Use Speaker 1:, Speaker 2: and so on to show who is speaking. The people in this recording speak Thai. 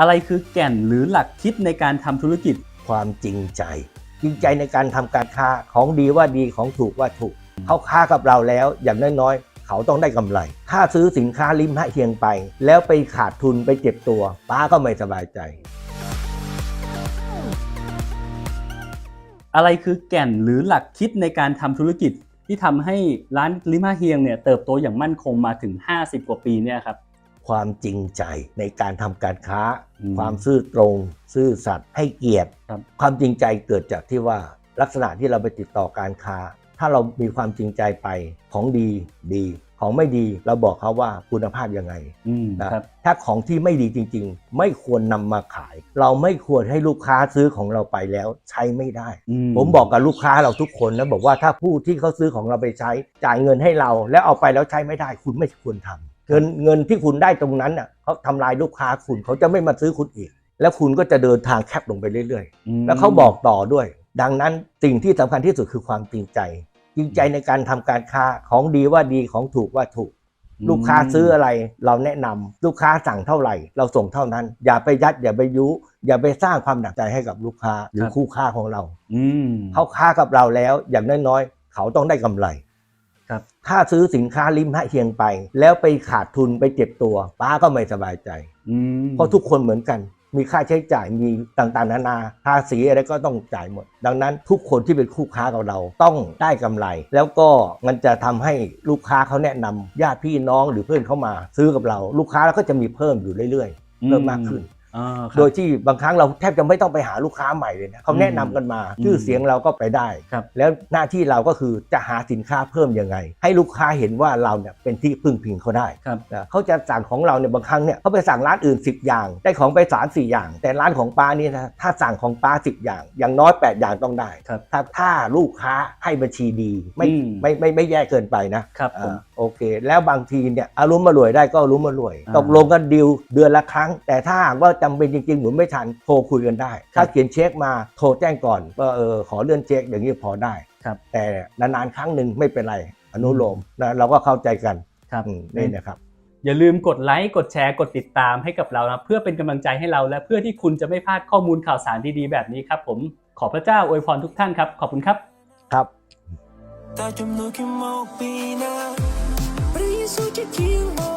Speaker 1: อะไรคือแก่นหรือหลักคิดในการทำธุรกิจ
Speaker 2: ความจริงใจ จริงใจในการทำการค้าของดีว่าดีของถูกว่าถูก เขาค้ากับเราแล้วอย่างน้อยๆเขาต้องได้กำไร ถ้าซื้อสินค้าริมหะเฮียงไป แล้วไปขาดทุนไปเจ็บตัว ป้าก็ไม่สบายใจ
Speaker 1: อะไรคือแก่นหรือหลักคิดในการทำธุรกิจที่ทำให้ร้านลิมาเฮียงเนี่ยเติบโตอย่างมั่นคงมาถึง 50 กว่าปีเนี่ยครับ
Speaker 2: ความจริงใจในการทำการค้า
Speaker 1: อืม
Speaker 2: ความซื่อตรง ซื่อสัตย์ให้เกียรติ
Speaker 1: ครับ
Speaker 2: ความจริงใจเกิดจากที่ว่าลักษณะที่เราไปติดต่อการค้า ถ้าเรามีความจริงใจไปของดีดี ของไม่ดีเราบอกเขาว่าคุณภาพยังไง
Speaker 1: อืม
Speaker 2: นะ ครับ ถ้าของที่ไม่ดีจริง ๆ ไม่ควรนำมาขาย เราไม่ควรให้ลูกค้าซื้อของเราไปแล้วใช้ไม่ได้
Speaker 1: อื
Speaker 2: ผมบอกกับลูกค้าเราทุกคนนะบอกว่าถ้าผู้ที่เขาซื้อของเราไปใช้ จ่ายเงินให้เรา แล้วเอาไปแล้วใช้ไม่ได้คุณไม่ควรทำ เงินเงินที่คุณได้ตรงนั้นอะเขาทำลายลูกค้าคุณเขาจะไม่มาซื้อคุณอีก แล้วคุณก็จะเดินทางแคบลงไปเรื่อย
Speaker 1: อืม
Speaker 2: ๆแล้วเขาบอกต่อด้วย ดังนั้นสิ่งที่สำคัญที่สุดคือความจริงใจ จริงใจในการทำการค้าของดีว่าดีของถูกว่าถูก ลูกค้าซื้ออะไรเราแนะนำลูกค้าสั่งเท่าไหร่ เราส่งเท่านั้น อย่าไปยัดอย่าไปยุ อย่าไปสร้างความหนักใจให้กับลูกค้าหรือคู่ค้าของเรา
Speaker 1: อืม
Speaker 2: เขาค้ากับเราแล้วอย่างน้อยๆเขาต้องได้กำไร
Speaker 1: ครับ
Speaker 2: ถ้าซื้อสินค้าริมหะเฮียงไป แล้วไปขาดทุนไปเจ็บตัว ป้าก็ไม่สบายใจ
Speaker 1: อืม
Speaker 2: เพราะทุกคนเหมือนกัน มีค่าใช้จ่ายมีต่างๆ นานาภาษีอะไรก็ต้องจ่ายหมด ดังนั้นทุกคนที่เป็นคู่ค้ากับเราต้องได้กำไร แล้วก็มันจะทำให้ลูกค้าเขาแนะนำญาติพี่น้องหรือเพื่อนเข้ามา ซื้อกับเรา ลูกค้าเราก็จะมีเพิ่มอยู่เรื่อยๆเพิ่มมากขึ้น
Speaker 1: อ่าครับ
Speaker 2: โดยที่บางครั้งเราแทบจะไม่ต้องไปหาลูกค้าใหม่เลยนะเขาแนะนำกันมา
Speaker 1: อืม
Speaker 2: ชื่อเสียงเราก็ไปได้
Speaker 1: ครับ
Speaker 2: แล้วหน้าที่เราก็คือจะหาสินค้าเพิ่มยังไง ให้ลูกค้าเห็นว่าเราเนี่ยเป็นที่พึ่งพิงเขาได้
Speaker 1: ครับ
Speaker 2: นะเขาจะสั่งของเราเนี่ยบางครั้งเนี่ยเขาไปสั่งร้านอื่น 10 อย่าง ได้ของไป3 4อย่าง แต่ร้านของป้านี่นะถ้าสั่งของป้า 10 อย่าง อย่างน้อย 8 อย่างต้องได้
Speaker 1: ครับ
Speaker 2: ถ้าถ้าลูกค้าให้บัญชีดีไม่
Speaker 1: อืม
Speaker 2: ไม่ไม่ไม่แย่เกินไปนะครับ
Speaker 1: ผม
Speaker 2: อ่าโอเค แล้วบางทีเนี่ยอารมณ์มารวยได้ก็อารมณ์มารวย
Speaker 1: อ่า
Speaker 2: ตกลงกันดีลเดือนละครั้ง แต่ถ้าหากว่าจำเป็นจริงๆหมุนไม่ทันโทรคุยกันได้ ถ้าเขียนเช็คมาโทรแจ้งก่อนว่าเออขอเลื่อนเช็คอย่างนี้พอได้
Speaker 1: ครับ
Speaker 2: แต่นานๆครั้งหนึ่งไม่เป็นไรอนุโลมนะเราก็เข้าใจกัน
Speaker 1: ครับ
Speaker 2: อืมนี่นะครับ
Speaker 1: อย่าลืมกดไลค์ กดแชร์ กดติดตามให้กับเรานะเพื่อเป็นกำลังใจให้เราและเพื่อที่คุณจะไม่พลาดข้อมูลข่าวสารดีๆแบบนี้ครับผมขอพระเจ้าอวยพรทุกท่านครับขอบคุณครับ
Speaker 2: ครับ
Speaker 3: Ta chum nu kim mo pina Prisu che ching mo